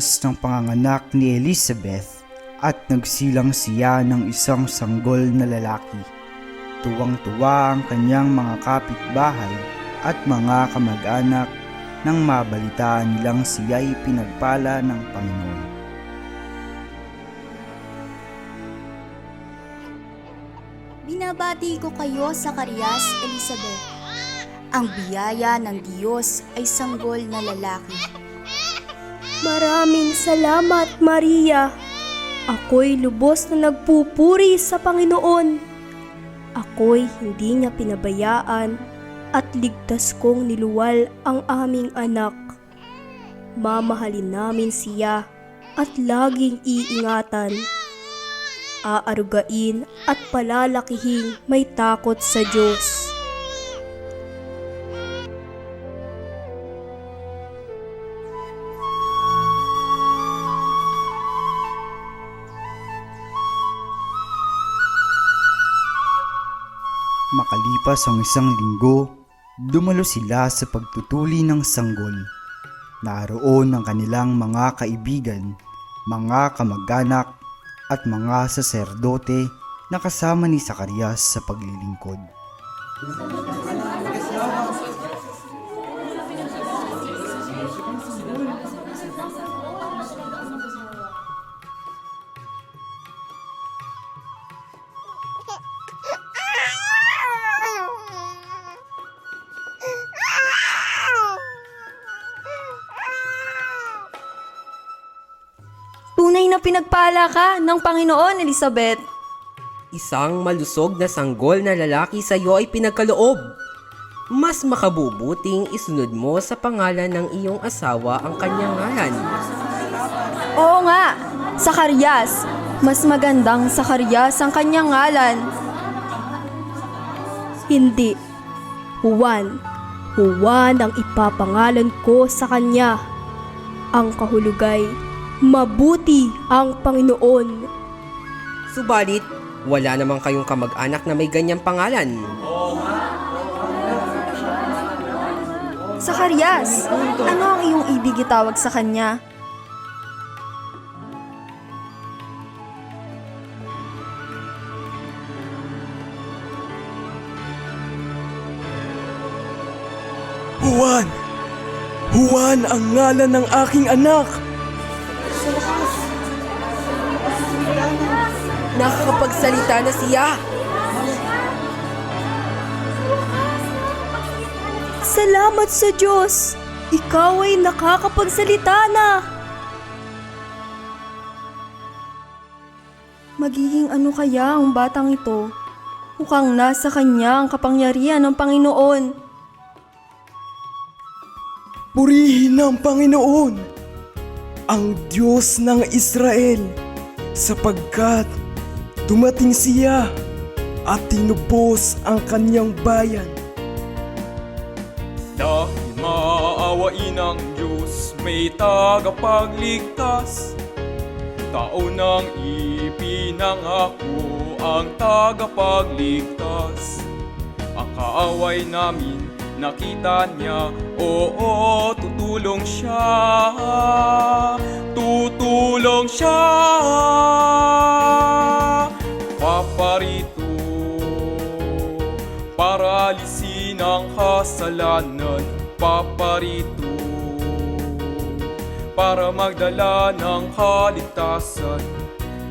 oras ng panganganak ni Elizabeth at nagsilang siya ng isang sanggol na lalaki. Tuwang-tuwa ang kanyang mga kapitbahay at mga kamag-anak nang mabalitaan nilang siya'y pinagpala ng Panginoon. Binabati ko kayo sa Karias, Elizabeth. Ang biyaya ng Diyos ay sanggol na lalaki. Maraming salamat, Maria. Ako'y lubos na nagpupuri sa Panginoon. Ako'y hindi niya pinabayaan at ligtas kong niluwal ang aming anak. Mamahalin namin siya at laging iingatan. Aarugain at palalakihing may takot sa Diyos. Makalipas ang isang linggo, dumalo sila sa pagtutuli ng sanggol. Naroon ang kanilang mga kaibigan, mga kamag-anak at mga saserdote na kasama ni Sakarias sa paglilingkod. Na pinagpala ka ng Panginoon, Elizabeth. Isang malusog na sanggol na lalaki sa iyo ay pinagkaloob. Mas makabubuting isunod mo sa pangalan ng iyong asawa ang kanyang ngalan. Oo nga, Sakarias. Mas magandang Sakarias ang kanyang ngalan. Hindi. Juan. Juan ang ipapangalan ko sa kanya. Ang kahulugay, mabuti ang Panginoon. Subalit, wala namang kayong kamag-anak na may ganyang pangalan. Sakarias, ano ang iyong ibig itawag sa kanya? Juan! Juan ang ngalan ng aking anak! Nakakapagsalita na siya. Salamat sa Diyos! Ikaw ay nakakapagsalita na! Magiging ano kaya ang batang ito? Mukhang nasa kanya ang kapangyarihan ng Panginoon. Purihin ng Panginoon, ang Diyos ng Israel, sapagkat dumating siya at tinubos ang kanyang bayan. Dahil maawain ng Diyos, may tagapagligtas. Tao nang ipinangako ang tagapagligtas. Ang kaaway namin nakita niya, oo, tutulong siya. Tutulong siya. Paparito para magdala ng kaligtasan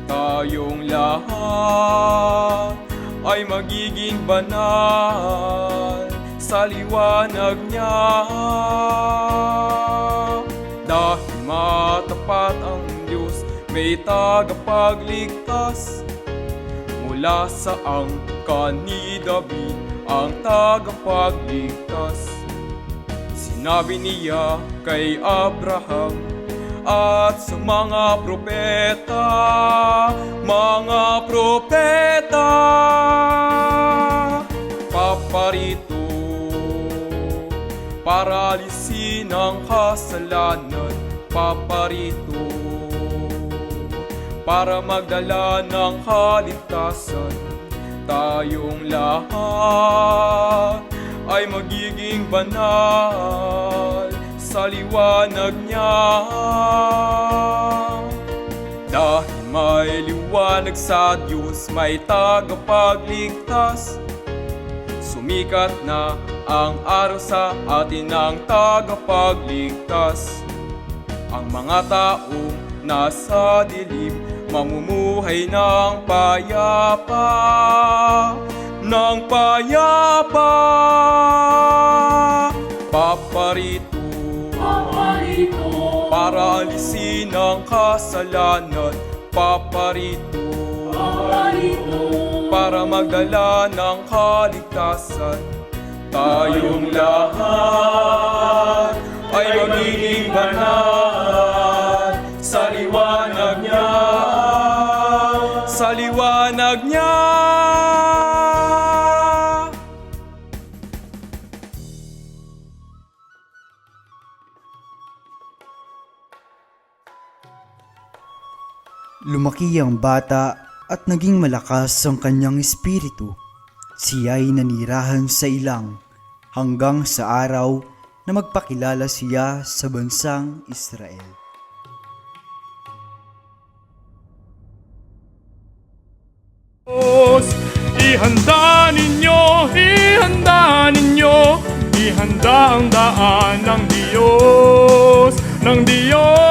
tayong lahat ay magiging banal sa liwanag niya. Dahil matapat ang Diyos may tagapagligtas. Mula sa angka ni David ang tagapagligtas. Sinabi niya kay Abraham at sa mga propeta, mga propeta, paparito para alisin ang kasalanan, paparito para magdala ng kaligtasan. Tayong lahat ay magiging banal sa liwanag niya. Dahil may liwanag sa Diyos, may tagapagligtas. Sumikat na ang araw sa atin ng tagapagligtas. Ang mga taong nasa dilim, mamumuhay ng payapa, ng payapa. Paparito, para alisin ang kasalanan. Paparito, para magdala ng kaligtasan. Tayong lahat Lumaki ang bata at naging malakas ang kanyang espiritu. Siya ay nanirahan sa ilang hanggang sa araw na magpakilala siya sa bansang Israel. Diyos. Ihanda ninyo, ihanda ninyo, ihanda ang daan ng Diyos, ng Diyos.